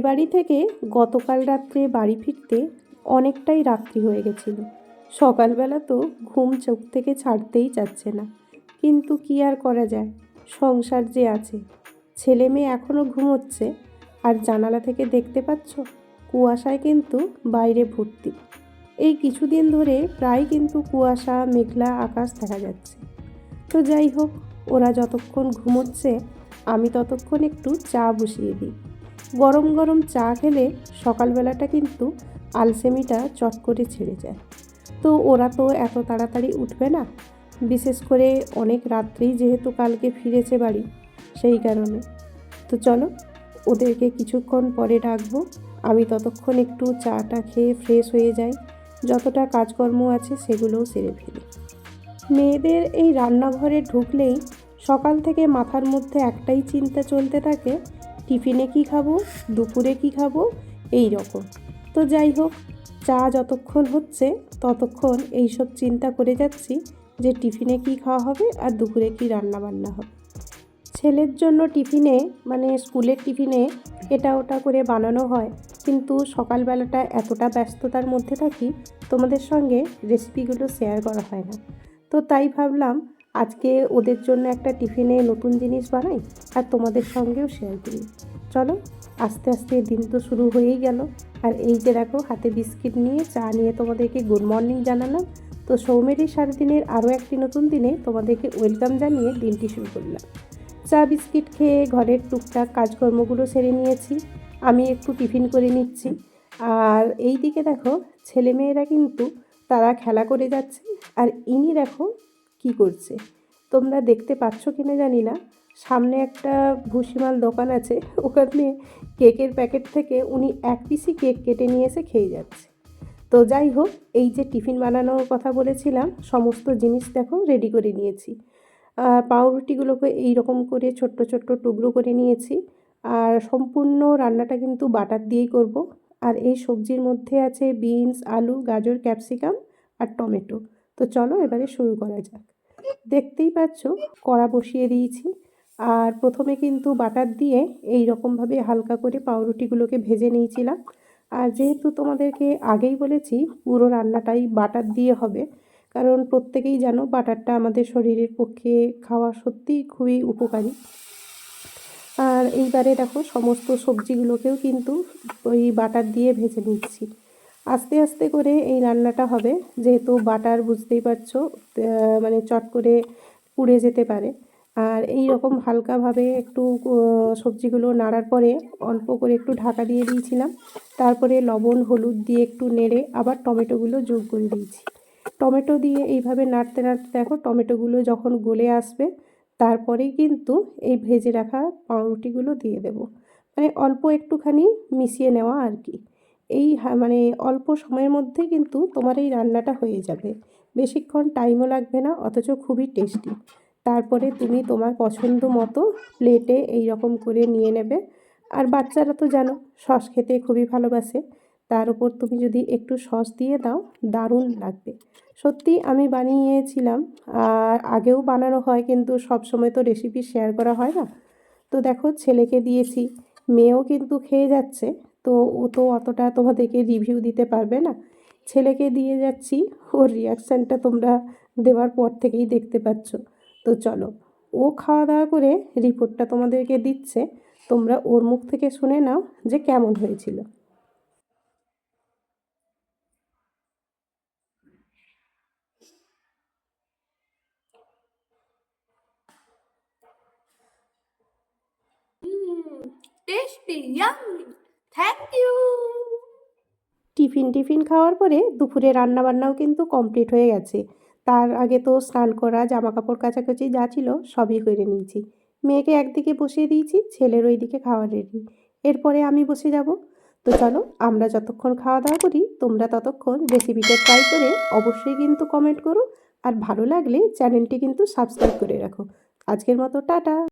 বাড়ি থেকে গতকাল রাত্রে বাড়ি ফিরতে অনেকটাই রাত্রি হয়ে গেছিল। সকালবেলা তো ঘুম চোখ থেকে ছাড়তেই চাচ্ছে না। কিন্তু কি আর করা যায়? সংসার যে আছে। ছেলে মেয়ে এখনও ঘুমোচ্ছে। আর জানালা থেকে দেখতে পাচ্ছ? কুয়াশায় কিন্তু বাইরে ভর্তি। এই কিছুদিন ধরে প্রায় কিন্তু কুয়াশা, মেঘলা আকাশ দেখা যাচ্ছে। তো যাই হোক, ওরা যতক্ষণ ঘুমোচ্ছে, আমি ততক্ষণ একটু চা বসিয়ে দিই। গরম গরম চা খেলে সকালবেলাটা কিন্তু আলসেমিটা চট করে ছেড়ে যায়। তো ওরা তো এত তাড়াতাড়ি উঠবে না, বিশেষ করে অনেক রাত্রেই যেহেতু কালকে ফিরেছে বাড়ি, সেই কারণে। তো চলো, ওদেরকে কিছুক্ষণ পরে ডাকবো, আমি ততক্ষণ একটু চাটা খেয়ে ফ্রেশ হয়ে যাই। যতটা কাজকর্ম আছে সেগুলোও সেরে ফেলি। মেয়েদের এই রান্নাঘরে ঢুকলেই সকাল থেকে মাথার মধ্যে একটাই চিন্তা চলতে থাকে টিফিনে কি খাব? দুপুরে কি খাব? এই রকম। তো যাই হোক, চা যতক্ষণ হচ্ছে, ততক্ষণ এইসব চিন্তা করে যাচ্ছি যে টিফিনে কি খাওয়া হবে আর দুপুরে কি রান্না বান্না হবে। ছেলের জন্য টিফিনে মানে স্কুলের টিফিনে এটা ওটা করে বানানো হয়, কিন্তু সকালবেলাটা এতটা ব্যস্ততার মধ্যে থাকি তোমাদের সঙ্গে রেসিপিগুলো শেয়ার করা হয় না। তো তাই ভাবলাম আজকে ওদের জন্য একটা টিফিনে নতুন জিনিস বানাই আর তোমাদের সঙ্গেও শেয়ার করি। চলো, আস্তে আস্তে দিন তো শুরু হয়েই গেল। আর এই যে দেখো, হাতে বিস্কিট নিয়ে, চা নিয়ে তোমাদেরকে গুড মর্নিং জানালাম। তো সৌমেরই সারাদিনের আরও একটি নতুন দিনে তোমাদেরকে ওয়েলকাম জানিয়ে দিনটি শুরু করলাম। চা, বিস্কিট খেয়ে ঘরের টুকটাক কাজকর্মগুলো সেরে নিয়েছি। আমি একটু টিফিন করে নিচ্ছি। আর এই দিকে দেখো, ছেলেমেয়েরা কিন্তু তারা খেলা করে যাচ্ছে। আর ইনি দেখো কি করছে? তোমরা দেখতে পাচ্ছ কিনা জানি না। সামনে একটা ভুসিমাল দোকান আছে। ওখানে কেকের প্যাকেট থেকে উনি এক পিসি কেক কেটে নিয়ে এসে খেয়ে যাচ্ছে। তো যাই হোক, এই যে টিফিন বানানোর কথা বলেছিলাম, সমস্ত জিনিস দেখো রেডি করে নিয়েছি। পাউরুটিগুলোকে এই রকম করে ছোট্ট ছোট্ট টুকরো করে নিয়েছি। আর সম্পূর্ণ রান্নাটা কিন্তু বাটার দিয়েই করব। আর এই সবজির মধ্যে আছে বিনস, আলু, গাজর, ক্যাপসিকাম আর টমেটো। তো চলো এবারে শুরু করা যাক। দেখতেই পাচ্ছ, কড়া বসিয়ে দিয়েছি। আর প্রথমে কিন্তু বাটার দিয়ে এই রকমভাবে হালকা করে পাউরুটিগুলোকে ভেজে নিয়েছিলাম। আর যেহেতু তোমাদেরকে আগেই বলেছি, পুরো রান্নাটাই বাটার দিয়ে হবে, কারণ প্রত্যেকেই জানো বাটারটা আমাদের শরীরের পক্ষে খাওয়া সত্যিই খুবই উপকারী। আর এইবারে দেখো, সমস্ত সবজিগুলোকেও কিন্তু ওই বাটার দিয়ে ভেজে নিচ্ছি। আস্তে আস্তে করে এই রান্নাটা হবে। যেহেতু বাটার বুঝতেই পারছ মানে চট করে পুড়ে যেতে পারে। আর এই রকম হালকাভাবে একটু সবজিগুলো নাড়ার পরে অল্প করে একটু ঢাকা দিয়ে দিয়েছিলাম। তারপরে লবণ, হলুদ দিয়ে একটু নেড়ে আবার টমেটোগুলো যোগ করে দিয়েছি। টমেটো দিয়ে এইভাবে নাড়তে নাড়তে দেখো টমেটোগুলো যখন গলে আসবে, তারপরেই কিন্তু এই ভেজে রাখা পাউরুটিগুলো দিয়ে দেব। মানে অল্প একটুখানি মিশিয়ে নেওয়া আর কি। এই মানে অল্প সময়ের মধ্যে কিন্তু তোমার এই রান্নাটা হয়ে যাবে। বেশিক্ষণ টাইমও লাগবে না, অথচ খুবই টেস্টি তারপরে তুমি তোমার পছন্দ মতো প্লেটে এই রকম করে নিয়ে নেবে। আর বাচ্চারা তো জানো, সস খেতে খুবই ভালোবাসে। তার উপর তুমি যদি একটু সস দিয়ে দাও, দারুণ লাগবে। সত্যি আমি বানিয়েছিলাম, আর আগেও বানানো হয়, কিন্তু সব সময় তো রেসিপি শেয়ার করা হয় না। তো দেখো, ছেলেকে দিয়েছি, মেয়েও কিন্তু খেয়ে যাচ্ছে। তো ও তো অতটা তোমাদেরকে রিভিউ দিতে পারবে না। ছেলেকে দিয়ে যাচ্ছি ওর রিয়াকশানটা তোমরা দেওয়ার পর থেকেই দেখতে পাচ্ছ। তো চলো ও খাওয়া দাওয়া করে রিপোর্টটা তোমাদেরকে দিচ্ছে। তোমরা ওর মুখ থেকে শুনে নাও যে কেমন হয়েছিল। tasty, yummy. Thank you. Tiffin tiffin খাওয়ার পরে দুপুরে রান্নাবান্নাও কিন্তু কমপ্লিট হয়ে গেছে। তার আগে তো স্নান করা জামা কাপড় কাচাকাচি যা ছিল সবই করে নিয়েছি। মেয়েকে একদিকে বসিয়ে দিয়েছি, ছেলের ওই দিকে খাওয়া রেডি এরপরে আমি বসে যাব। তো চলো, আমরা যতক্ষণ খাওয়া দাওয়া করি, তোমরা ততক্ষণ রেসিপিটা ট্রাই করে অবশ্যই কিন্তু কমেন্ট করো। আর ভালো লাগলে চ্যানেলটি কিন্তু সাবস্ক্রাইব করে রাখো। আজকের মতো, টাটা!